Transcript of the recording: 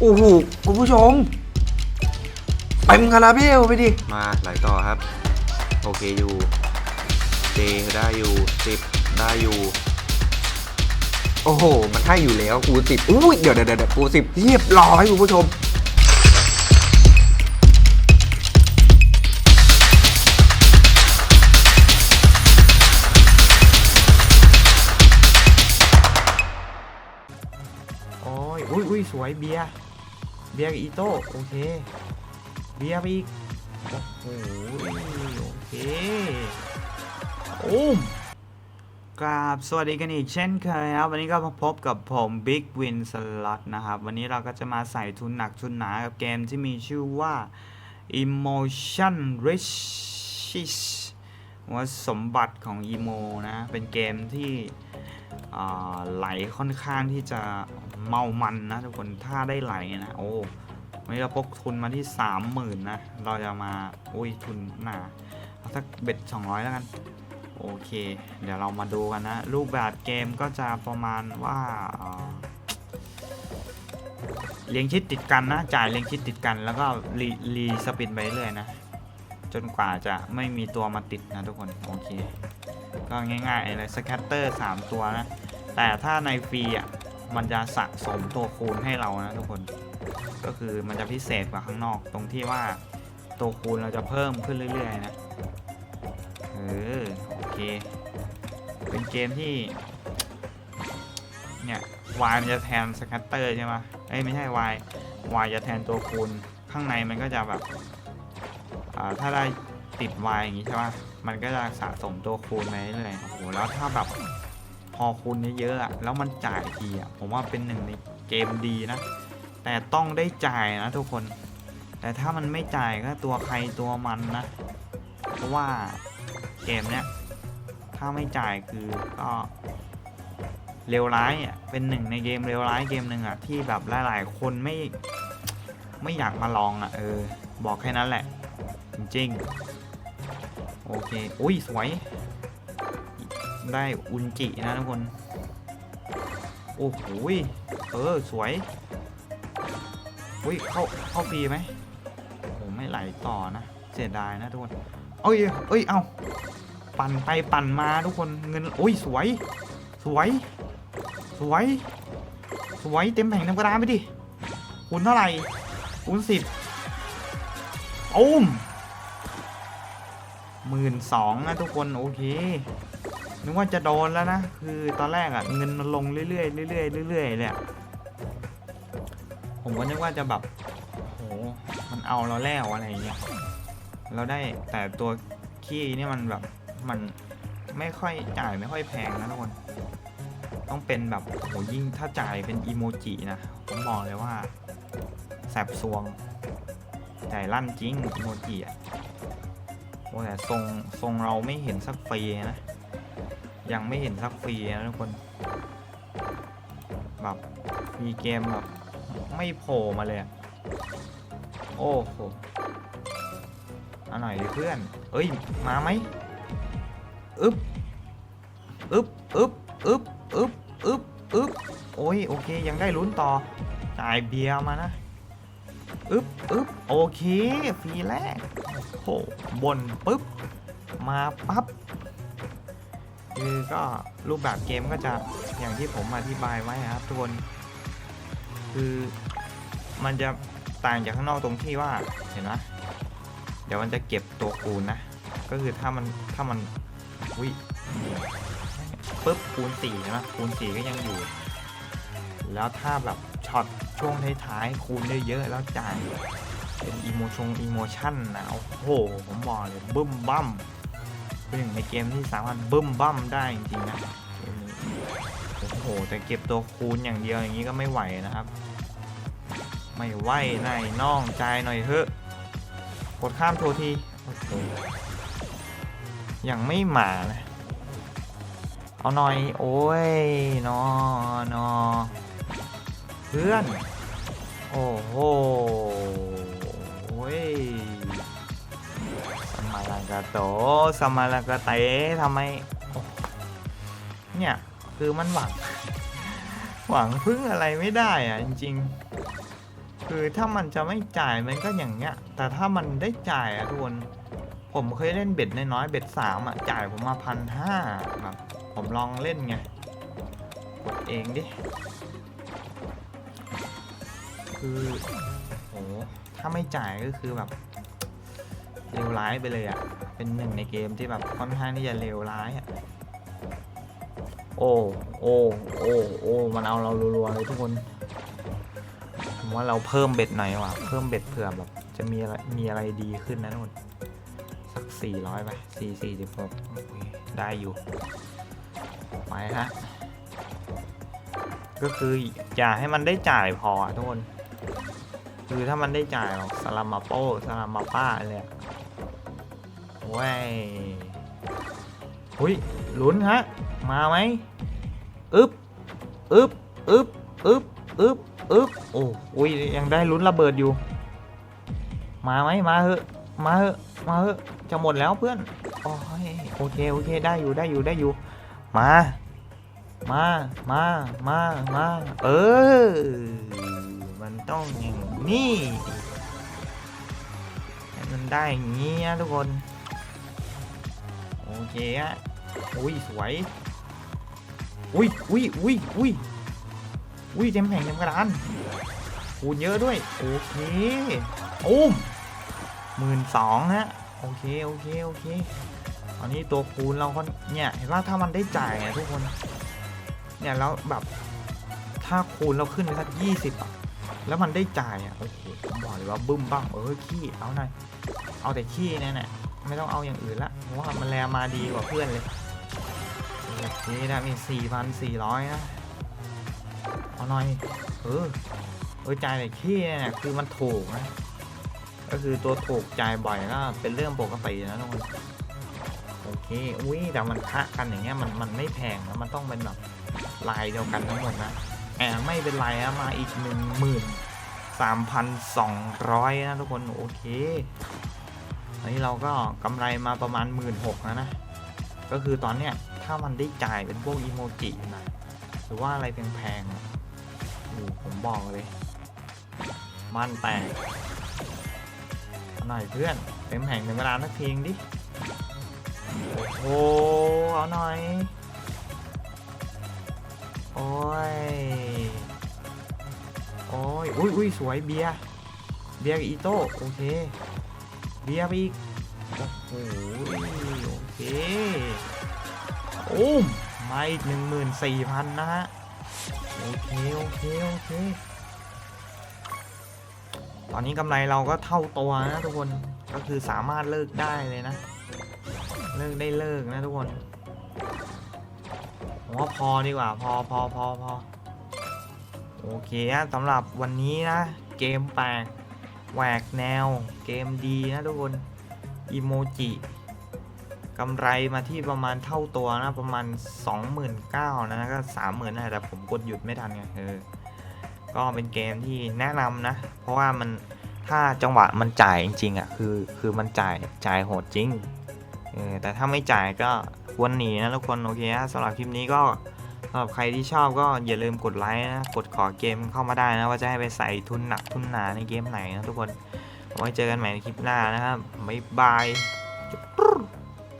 โอ้โหคุณผู้ชมเต็มคาราเบลไปดิ มาไหลต่อครับ โอเคอยู่เจได้อยู่สิบได้อยู่ โอ้โห มันให้อยู่แล้วกูสิบอุ้ยเดี๋ยวเดี๋ยวเดี๋ยวกูสิบเรียบร้อยคุณผู้ชมโอ้ยอุ้ยอุ้ยสวยเบียร์ เบียร์อีโต้โอเค เบียร์ไปอีกโอ้โหโอเคโอ้มกราบสวัสดีกันอีกเช่นเคยครับ วันนี้ก็พบกับผม Big Win Slot นะครับ วันนี้เราก็จะมาใส่ทุนหนักทุนหนากับเกมที่มีชื่อว่า Emotion Rich ว่าสมบัติของอีโมนะ เป็นเกมที่ไหลค่อนข้างที่จะเมามันนะทุกคนถ้าได้ไหลนะโอ้วันนี้เราพกทุนมาที่สามหมื่นนะเราจะมาอุ้ยทุนหนาเอาสักเบ็ดสองร้อยแล้วกัน โอเค เดี๋ยวเรามาดูกันนะ รูปแบบเกมก็จะประมาณว่าเรียงชิดติดกันนะ จ่ายเรียงชิดติดกันแล้วก็รีรีสปินไปเรื่อยนะ จนกว่าจะไม่มีตัวมาติดนะทุกคนโอเคก็ง่ายๆเลยสแคตเตอร์3ตัวนะ แต่ถ้าในฟรีอะมันจะสะสมตัวคูณให้เรานะทุกคน ก็คือมันจะพิเศษกว่าข้างนอกตรงที่ว่าตัวคูณเราจะเพิ่มขึ้นเรื่อยๆนะเออโอเค เป็นเกมที่ เนี่ยวายมันจะแทนสแคตเตอร์ใช่ไหมเอ้ยไม่ใช่วายวายจะแทนตัวคูณข้างในมันก็จะแบบ ถ้าได้ติด Y อย่างงี้ใช่ปะมันก็จะสะสมตัวคูณไปเรื่อยๆโอ้โห แล้วถ้าแบบพอคูณเยอะๆอะแล้วมันจ่ายทีอะ ผมว่าเป็นหนึ่งในเกมดีนะ แต่ต้องได้จ่ายนะทุกคน แต่ถ้ามันไม่จ่ายก็ตัวใครตัวมันนะ เพราะว่าเกมเนี้ยถ้าไม่จ่ายคือก็เลวร้ายอะ เป็นหนึ่งในเกมเลวร้ายเกมหนึ่งอะที่แบบหลายๆ คนไม่ไม่อยากมาลองอะเออ บอกแค่นั้นแหละ จริงๆ โอเค อุ้ย สวย ได้อุนจินะทุกคน โอ้โหเออ สวย อุ้ย เข้า เข้าฟรีไหมโอ้ไม่ไหลต่อนะ เสียดายนะทุกคน เอ้ย เอ้ย เอาปั่นไปปั่นมาทุกคน เงินอุ้ย สวย สวย สวย สวย เต็มแผงเต็มกระดานไปดิคูณเท่าไหร่คูณสิบอุ้ม หมื่นสองนะทุกคนโอเคนึกว่าจะโดนแล้วนะ คือตอนแรกอะเงินมันลงเรื่อยๆเรื่อยๆเรื่อยๆเลยผมก็นึกว่าจะแบบโหมันเอาเราแล้วอะไรเงี้ยเราได้แต่ตัวขี้นี่มันแบบมันไม่ค่อยจ่ายไม่ค่อยแพงนะทุกคนต้องเป็นแบบโหยิ่งถ้าจ่ายเป็นอีโมจินะผมบอกเลยว่าแสบซวงใจลั่นจริงอีโมจิอะ โอ้แต่ทรงทรงเราไม่เห็นสักฟรีนะ ยังไม่เห็นสักฟรีนะทุกคน แบบมีเกมแบบไม่โผล่มาเลยอะโอ้โหอันหน่อยเพื่อน เอ้ย มาไหมอึ๊บอึ๊บอึ๊บอึ๊บอึ๊บอึ๊บอึ๊บโอ้ย โอเค ยังได้ลุ้นต่อ จ่ายเบียร์มานะ อึ๊บอึ๊บโอเคฟรีแรกโอ้โหบนปุ๊บ มาปั๊บคือก็รูปแบบเกมก็จะอย่างที่ผมอธิบายไว้ครับทุกคน คือมันจะต่างจากข้างนอกตรงที่ว่าเห็นไหมเดี๋ยวมันจะเก็บตัวคูณนะ ก็คือถ้ามันถ้ามันวิปุ๊บคูณสี่ใช่ไหมคูณสี่ก็ยังอยู่ แล้วถ้าแบบช็อตช่วงท้ายๆคูณได้เยอะแล้วจ่ายเป็นอีโมชงอีโมชั่นนะโอ้โหผมบอกเลยบึ้มบั้มเป็นหนึ่งในเกมที่สามารถบึ้มบั้มได้จริงๆนะเกมนี้โอ้โหแต่เก็บตัวคูณอย่างเดียวอย่างนี้ก็ไม่ไหวนะครับ ไม่ไหวในายน้องใจหน่อยเถอะกดข้ามโทรทีอ้โหยังไม่หมานะเอาหน่อย โอ้ยนอนอ เพื่อน โอ้โหโอ้ยสมาลากาโตสมาลากาเตทำไม เนี่ย คือมันหวัง หวังพึ่งอะไรไม่ได้อะจริงๆ คือถ้ามันจะไม่จ่ายมันก็อย่างเงี้ย แต่ถ้ามันได้จ่ายอะทุกคนผมเคยเล่นเบ็ดน้อยๆเบ็ดสามอะจ่ายผมมาพันห้าแบบผมลองเล่นไงกดเองดิ คือโหถ้าไม่จ่ายก็คือแบบเลวร้ายไปเลยอะเป็นหนึ่งในเกมที่แบบค่อนข้างที่จะเลวร้ายอะโอ้โอ้โอ้โอ้มันเอาเรารัวๆเลยทุกคนผมว่าเราเพิ่มเบ็ดหน่อยว่ะ เพิ่มเบ็ดเผื่อแบบจะมีอะไรมีอะไรดีขึ้นนะทุกคนสักสี่ร้อยไปสี่สี่สิบหกได้อยู่ ไปฮะก็คืออย่าให้มันได้จ่ายพอทุกคน คือถ้ามันได้จ่ายหรอกสลัมาโป้สลัมาป้าเลยอะเว้ยหุยลุ้นฮะ มาไหมอึ๊บอึ๊บอึ๊บอึ๊บอึ๊บอึ๊บโอ้อุ้ยยังได้ลุ้นระเบิดอยู่ มาไหมมาเหอะมาเหอะมาเหอะจะหมดแล้วเพื่อนโอ้ยโอเคโอเคได้อยู่ได้อยู่ได้อยู่ มา มา มา มา มา เออ ต้องอย่างนี้ให้มันได้อย่างนี้นะทุกคน โอเคอะอุ้ยสวย อุ้ยอุ้ยอุ้ยอุ้ยอุ้ยเต็มแผงเต็มกระดานคูณเยอะด้วย โอเคอุ้มหมื่นสองฮะ โอเค โอเค โอเคตอนนี้ตัวคูณเราก็เนี่ยเห็นว่าถ้ามันได้จ่ายอะทุกคน เนี่ยแล้วแบบ ถ้าคูณเราขึ้นไปสักยี่สิบอะ แล้วมันได้จ่ายอะโอ้โหบอกเลยว่าบึ้มบ้างเออขี้เอาหน่อยเอาแต่ขี้เนี่ยแหละไม่ต้องเอาอย่างอื่นละเพราะว่ามันแลมาดีกว่าเพื่อนเลยโอเคได้มีสี่พันสี่ร้อยนะ เอาหน่อย เออเออจ่ายแต่ขี้เนี่ยคือมันถูกนะก็คือตัวถูกจ่ายบ่อยก็เป็นเรื่องปกตินะทุกคนโอเค อุ้ยแต่มันคะกันอย่างเงี้ยมันมันไม่แพงนะมันต้องเป็นแบบลายเดียวกันทั้งหมดนะ แอบไม่เป็นไรนะมาอีกหนึ่งหมื่นสามพันสองร้อยนะทุกคนโอเคอันนี้เราก็กำไรมาประมาณหมื่นหกนะนะ ก็คือตอนเนี้ยถ้ามันได้จ่ายเป็นพวกอีโมจินะหรือว่าอะไรแพงๆอะโอ้โหผมบอกเลย มันแตกเอาหน่อยเพื่อนเต็มแห่งเต็มเวลานักเพลงดิ โอ้โหเอาหน่อย โอ้ย โอ้ย อุ้ยอุ้ยสวยเบียร์ เบียร์อีโต้โอเค เบียร์ไปอีก โอ้โห โอเคโอ้มมาอีกหนึ่งหมื่นสี่พันนะฮะ โอเค โอเค โอเค ตอนนี้กำไรเราก็เท่าตัวนะทุกคน ก็คือสามารถเลิกได้เลยนะ เลิกได้เลิกนะทุกคน ผมว่าพอดีกว่า พอพอพอพอโอเคอะสำหรับวันนี้นะ เกมแปลกแหวกแนว เกมดีนะทุกคนอีโมจิกำไรมาที่ประมาณเท่าตัวนะ ประมาณ 29,000นะก็30,000นะแต่ผมกดหยุดไม่ทันไงเออก็เป็นเกมที่แนะนำนะ เพราะว่ามันถ้าจังหวะมันจ่ายจริงๆอะคือคือมันจ่ายจ่ายโหดจริง แต่ถ้าไม่จ่ายก็ควรหนีนะทุกคนโอเคฮะสำหรับคลิปนี้ก็สำหรับใครที่ชอบก็อย่าลืมกดไลค์นะกดขอเกมเข้ามาได้นะว่าจะให้ไปใส่ทุนหนักทุนหนาในเกมไหนนะทุกคนไว้เจอกันใหม่ในคลิปหน้านะครับบ๊ายบาย